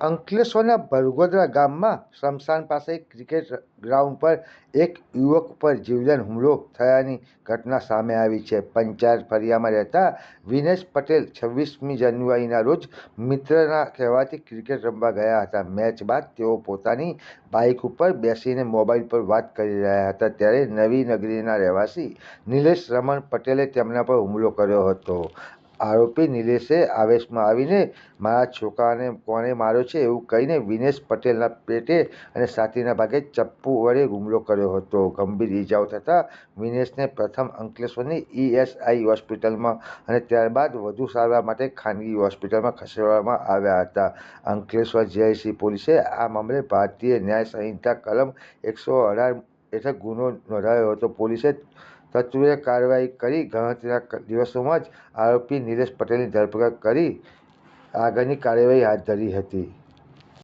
અંકલેશ્વરના બરગોદરા ગામમાં સ્મશાન પાસે ક્રિકેટ ગ્રાઉન્ડ પર એક યુવક પર જીવલેણ હુમલો થયાની ઘટના સામે આવી છે. પંચાયત ફરિયામાં રહેતા વિનેશ પટેલ છવ્વીસમી જાન્યુઆરીના રોજ મિત્રના કહેવાથી ક્રિકેટ રમવા ગયા હતા. મેચ બાદ તેઓ પોતાની બાઇક ઉપર બેસીને મોબાઈલ પર વાત કરી રહ્યા હતા. ત્યારે નવી નગરીના રહેવાસી નિલેશ રમણ પટેલે તેમના પર હુમલો કર્યો હતો. આરોપી નિલેશે આવેશમાં આવીને મારા છોકરાને કોણે માર્યો છે એવું કહીને વિનેશ પટેલના પેટે અને છાતીના ભાગે ચપ્પુ વડે હુમલો કર્યો હતો. ગંભીર ઇજાઓ થતાં વિનેશને પ્રથમ અંકલેશ્વરની ઈએસઆઈ હોસ્પિટલમાં અને ત્યારબાદ વધુ સારવાર માટે ખાનગી હોસ્પિટલમાં ખસેડવામાં આવ્યા હતા. અંકલેશ્વર જીઆઈસી પોલીસે આ મામલે ભારતીય ન્યાય સંહિતા કલમ એકસો અઢાર હેઠળ ગુનો નોંધાયો હતો. પોલીસે તત્વરે કાર્યવાહી કરી. ગણતરીના દિવસોમાં જ આરોપી નિલેશ પટેલની ધરપકડ કરી. આગળની કાર્યવાહી હાથ ધરી હતી.